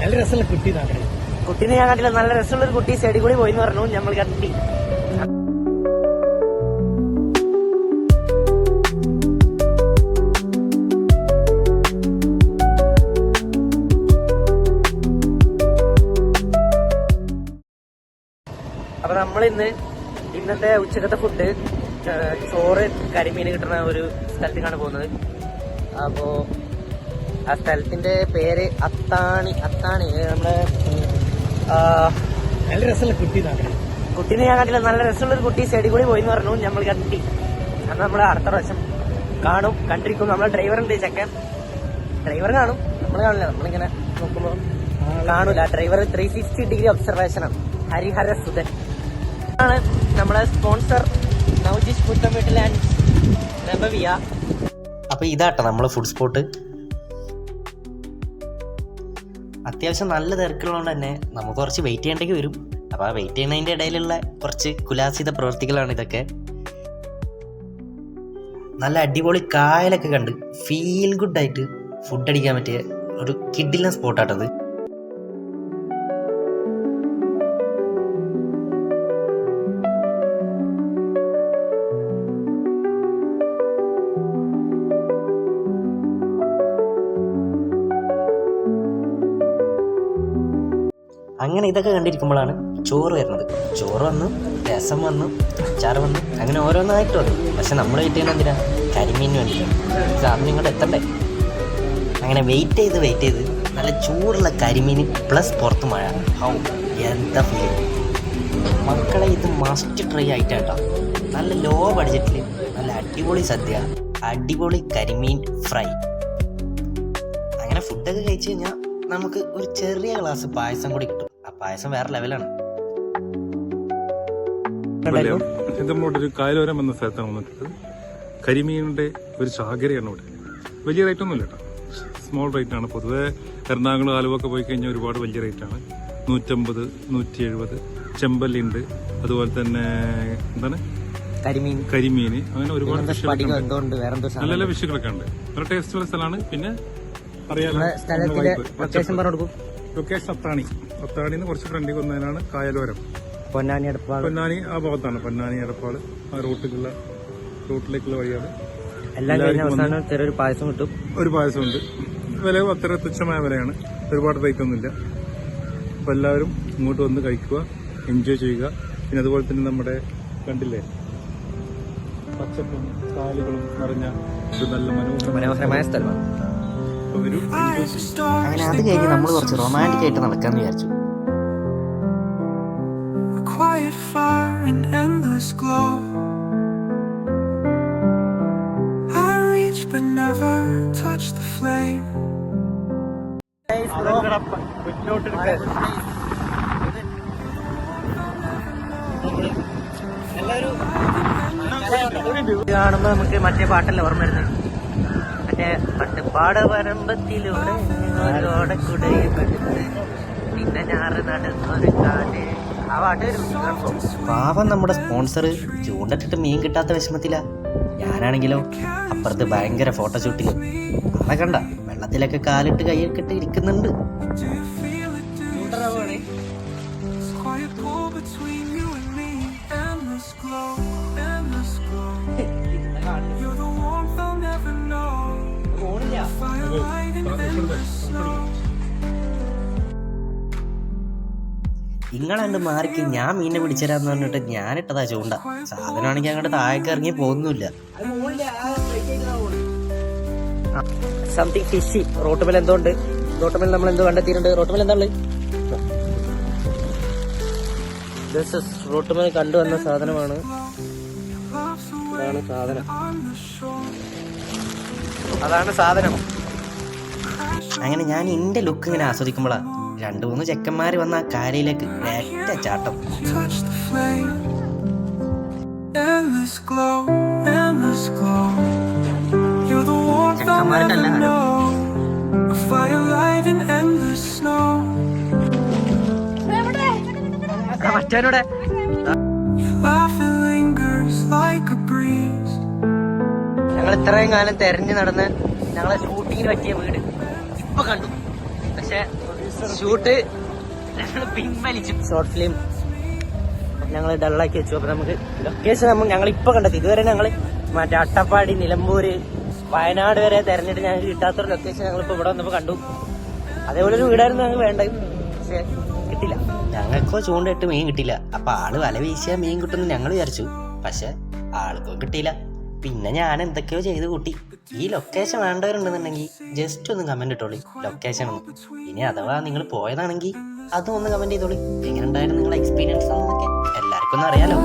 നല്ല രസമുള്ള കുട്ടി കുട്ടീനെ ഞാൻ കണ്ടില്ല. നല്ല രസമുള്ള ഒരു കുട്ടി സൈഡിൽ കൂടി പോയി എന്ന് പറഞ്ഞു. നമ്മൾ കണ്ടി. അപ്പൊ നമ്മൾ ഇന്ന് ഇന്നത്തെ ഉച്ചക്കത്തെ ഫുഡ് ചോറ് കരിമീൻ കിട്ടുന്ന ഒരു സ്ഥലത്തേക്കാണ് പോകുന്നത്. അപ്പോ ആ സ്ഥലത്തിന്റെ പേര് അത്താണി. അത്താണി നമ്മുടെ നല്ല രസമുള്ള കുട്ടി കുട്ടീനെ ഞാൻ കണ്ടില്ല. നല്ല രസമുള്ള ഒരു കുട്ടി സൈഡിൽ കൂടി പോയി എന്ന് പറഞ്ഞു. നമ്മൾ കണ്ടി അന്ന് നമ്മൾ അടുത്ത പ്രാവശ്യം കാണും കണ്ടിരിക്കും. നമ്മളെ ഡ്രൈവർ ഉണ്ട് ചെക്കൻ. ഡ്രൈവർ കാണും. നമ്മൾ കാണില്ല. നമ്മളിങ്ങനെ നോക്കുമ്പോൾ കാണൂല. Driver three sixty degree observation ആണ്. ഹരിഹര സുധൻ. ആണ് നമ്മളെ സ്പോൺസർ നവജീഷ് പുത്തമ്പേട്ടിൽ ആൻഡ് നബവിയ. അപ്പോൾ ഇതാട്ടോ നമ്മളെ ഫുഡ് സ്പോട്ട് അത്യാവശ്യം നല്ല തിരക്കുള്ളതുകൊണ്ട് തന്നെ നമുക്ക് കുറച്ച് വെയിറ്റ് ചെയ്യേണ്ടേക്ക് വരും. അപ്പോൾ ആ വെയിറ്റ് ചെയ്യുന്നതിന്റെ ഇടയിലുള്ള കുറച്ച് കുലാസിത പ്രവൃത്തികളാണ് ഇതൊക്കെ. നല്ല അടിപൊളി കായലൊക്കെ കണ്ട് ഫീൽ ഗുഡ് ആയിട്ട് ഫുഡ് അടിക്കാൻ പറ്റിയ ഒരു കിഡിലെ സ്പോട്ടാട്ടത് അങ്ങനെ ഇതൊക്കെ കണ്ടിരിക്കുമ്പോഴാണ് ചോറ് വരുന്നത്. ചോറ് വന്നു രസം വന്നു അച്ചാർ വന്നു അങ്ങനെ ഓരോന്നായിട്ട് വന്നു. പക്ഷെ നമ്മൾ വെയിറ്റ് ചെയ്യുന്നത് എന്തിനാ? കരിമീൻ വേണ്ടിയിട്ടാണ്. സാറിന് ഇങ്ങോട്ട് എത്തണ്ടേ? അങ്ങനെ വെയിറ്റ് ചെയ്ത് വെയിറ്റ് ചെയ്ത് നല്ല ചൂടുള്ള കരിമീൻ പ്ലസ് പുറത്ത് മഴ. ഹൗ എന്താ ഫീൽ മക്കളെ ഇത് മസ്റ്റ് ട്രൈ ആയിട്ടാട്ടോ നല്ല ലോ ബഡ്ജറ്റിൽ നല്ല അടിപൊളി സദ്യ. അടിപൊളി കരിമീൻ ഫ്രൈ. അങ്ങനെ ഫുഡൊക്കെ കഴിച്ച് കഴിഞ്ഞാൽ നമുക്ക് ഒരു ചെറിയ ഗ്ലാസ് പായസം കൂടി കിട്ടും. പായസം വേറെ ലെവലാണ്. കായലോരം എന്ന സ്ഥലത്താണ് വന്നിട്ടുള്ളത്. കരിമീനിന്റെ ഒരു ചാകരയാണ് ഇവിടെ. വലിയ റേറ്റ് ഒന്നുമില്ല കേട്ടോ. സ്മോൾ റേറ്റ് ആണ്. പൊതുവെ എറണാകുളം ആലുവ ഒക്കെ പോയി കഴിഞ്ഞാൽ ഒരുപാട് വലിയ റേറ്റ് ആണ്. നൂറ്റമ്പത് നൂറ്റി എഴുപത് ചെമ്പല്ലിണ്ട്. അതുപോലെ തന്നെ എന്താണ്? കരിമീൻ. കരിമീൻ. അങ്ങനെ ഒരുപാട് നല്ല നല്ല ഫിഷുകളൊക്കെ ഉണ്ട്. നല്ല ടേസ്റ്റുള്ള സ്ഥലമാണ്. പിന്നെ അറിയാലോ ലൊക്കേഷൻ പറഞ്ഞു അത്താണിന്ന് കുറച്ച് ഫ്രണ്ടിൽ വന്നതിനാണ് കായലോരം. പൊന്നാനി അടുപ്പാണ് പൊന്നാനി ആ ഭാഗത്താണ്. പൊന്നാനി എടപ്പാട് ആ റൂട്ടിലുള്ള റൂട്ടിലേക്കുള്ള വഴിയാണ്. എല്ലാം കഴിഞ്ഞ അവസാനം ചെറിയൊരു പായസം കിട്ടും. ഒരു പായസമുണ്ട്. വില അത്ര തുച്ഛമായ വിലയാണ്. ഒരുപാട് റേറ്റ് ഒന്നുമില്ല. അപ്പോൾ എല്ലാവരും ഇങ്ങോട്ട് വന്ന് കഴിക്കുക എൻജോയ് ചെയ്യുക. പിന്നെ അതുപോലെ തന്നെ നമ്മുടെ കണ്ടില്ലേ? പച്ചപ്പും കാലുകളും നിറഞ്ഞ ഒരു നല്ല മനോഹരമായ സ്ഥലമാണ്. ഒരു അങ്ങനെ അത് കഴിഞ്ഞ് നമ്മൾ കുറച്ച് റൊമാന്റിക് ആയിട്ട് നടക്കാന്ന് വിചാരിച്ചു ാണെന്ന് quiet fire, an endless glow. I reach but never touch the flame. കാണുമ്പോ നമുക്ക് മറ്റേ പാട്ടല്ല ഓർമ്മ വരുന്നത് മറ്റേ പണ്ട് പാടവരമ്പത്തിലൂടെ ഓടക്കുടയും എടുത്ത് പിന്നെ ഞാറ് നടന്നൊരു കാൽ. ആ പാട്ട് വരും പാവം നമ്മുടെ സ്പോൺസർ ചൂണ്ടിട്ടിട്ട് മീൻ കിട്ടാത്ത വിഷമത്തില. ഞാനാണെങ്കിലോ അപ്പുറത്ത് ഭയങ്കര ഫോട്ടോഷൂട്ടിൽ അതെ കണ്ട വെള്ളത്തിലൊക്കെ കാലിട്ട് കൈയൊക്കെ ഇട്ട് ഇരിക്കുന്നുണ്ട്. Endless മാറിക്ക് ഞാൻ മീനെ പിടിച്ചരാന്ന് പറഞ്ഞിട്ട് ഞാൻ ഇട്ടതാ ചൂണ്ട. സാധനമാണെങ്കിൽ അങ്ങോട്ട് താഴേക്ക് ഇറങ്ങി പോകുന്നില്ല സംതിങ് ഫിഷി റോട്ടുമേൽ എന്തോ ഉണ്ട്. റോട്ടുമേൽ നമ്മൾ എന്തോ കണ്ടെത്തിയിട്ടുണ്ട്. റോട്ടുമേൽ എന്താ ഉള്ളത് മേൽ റോട്ടുമേൽ കണ്ടുവന്ന സാധനമാണ്. ഇതാണ് സാധനം. അതാണ് സാധനം. അങ്ങനെ ഞാൻ എന്റെ ലുക്ക് ഇങ്ങനെ ആസ്വദിക്കുമ്പോഴാണ് രണ്ട് മൂന്ന് ചെക്കന്മാർ വന്ന ആ കാലയിലേക്ക് ഏറ്റ ചാട്ടം. ഞങ്ങൾ ഇത്രയും കാലം തെരഞ്ഞു നടന്ന് ഞങ്ങളെ ഷൂട്ടിങ്ങിന് പറ്റിയ വീട്. ഇപ്പൊ കണ്ടു. പക്ഷെ ഷൂട്ട് പിൻവലിച്ചു. ഷോർട്ട് ഫിലിം ഞങ്ങൾ ഡള്ളാക്കി വെച്ചു. അപ്പൊ നമുക്ക് ലൊക്കേഷൻ നമ്മൾ ഞങ്ങൾ ഇപ്പൊ കണ്ടെത്തി. ഇതുവരെ ഞങ്ങൾ മറ്റേ അട്ടപ്പാടി നിലമ്പൂര് വയനാട് വരെ തെരഞ്ഞെടുത്ത് ഞങ്ങൾക്ക് കിട്ടാത്തൊരു ലൊക്കേഷൻ ഞങ്ങൾ ഇപ്പൊ ഇവിടെ വന്നപ്പോ കണ്ടു. അതേപോലെ ഒരു വീടായിരുന്നു ഞങ്ങൾക്ക് വേണ്ടത്. പക്ഷെ കിട്ടില്ല. ഞങ്ങൾക്കോ ചൂണ്ടയിട്ട് മീൻ കിട്ടില്ല അപ്പൊ ആൾ വല വീശിയാ മീൻ കിട്ടുമെന്ന് ഞങ്ങൾ വിചാരിച്ചു. പക്ഷെ ആൾക്കോ കിട്ടിയില്ല. പിന്നെ ഞാൻ എന്തൊക്കെയോ ചെയ്ത് കൂട്ടി. ഈ ലൊക്കേഷൻ വേണ്ടവരുണ്ടെന്നുണ്ടെങ്കിൽ ജസ്റ്റ് ഒന്ന് കമന്റ് ഇട്ടോളി. ലൊക്കേഷൻ ഒന്ന്. ഇനി അഥവാ നിങ്ങൾ പോയതാണെങ്കിൽ അതും ഒന്ന് കമന്റ് ചെയ്തോളി. എങ്ങനെ ഉണ്ടായിരുന്നു നിങ്ങളെ എക്സ്പീരിയൻസ് എന്നൊക്കെ എല്ലാവർക്കും ഒന്ന് അറിയാലോ.